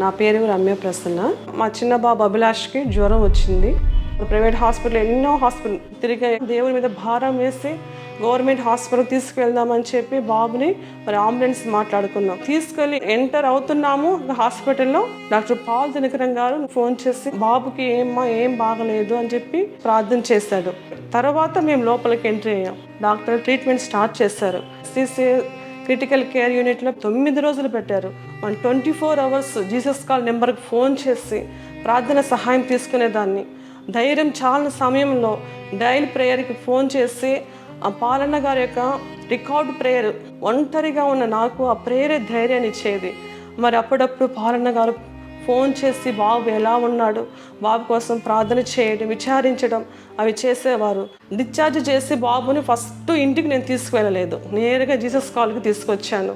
నా పేరు రమ్య ప్రసన్న. మా చిన్న బాబు అభిలాష్కి జ్వరం వచ్చింది. ప్రైవేట్ హాస్పిటల్ ఎన్నో హాస్పిటల్ తిరిగి దేవుని మీద భారం వేసి గవర్నమెంట్ హాస్పిటల్ తీసుకువెళ్దామని చెప్పి బాబుని మరి అంబులెన్స్ మాట్లాడుకున్నాం. తీసుకెళ్ళి ఎంటర్ అవుతున్నాము హాస్పిటల్లో. డాక్టర్ పాల్ దినకరం గారు ఫోన్ చేసి బాబుకి ఏమ్మా ఏం బాగలేదు అని చెప్పి ప్రార్థన చేశాడు. తర్వాత మేము లోపలికి ఎంట్రీ అయ్యాం. డాక్టర్ ట్రీట్మెంట్ స్టార్ట్ చేశారు. సిసి క్రిటికల్ కేర్ యూనిట్లో తొమ్మిది రోజులు పెట్టారు. మన twenty four hours Jesus call నెంబర్కి ఫోన్ చేసి ప్రార్థన సహాయం తీసుకునేదాన్ని. ధైర్యం చాలని సమయంలో డైల్ ప్రేయర్కి ఫోన్ చేసి ఆ పాలన్న గారి యొక్క రికార్డ్ ప్రేయర్ ఒంటరిగా ఉన్న నాకు ఆ ప్రేయరే ధైర్యాన్ని ఇచ్చేది. మరి అప్పుడప్పుడు పాలన్న గారు ఫోన్ చేసి బాబు ఎలా ఉన్నాడు? బాబు కోసం ప్రార్థన చేయడం విచారించడం అవి చేసేవారు. డిశ్చార్జ్ చేసి బాబుని ఫస్ట్ ఇంటికి నేను తీసుకువెళ్ళలేదు. నేరుగా జీసస్ కాల్కి తీసుకొచ్చాను.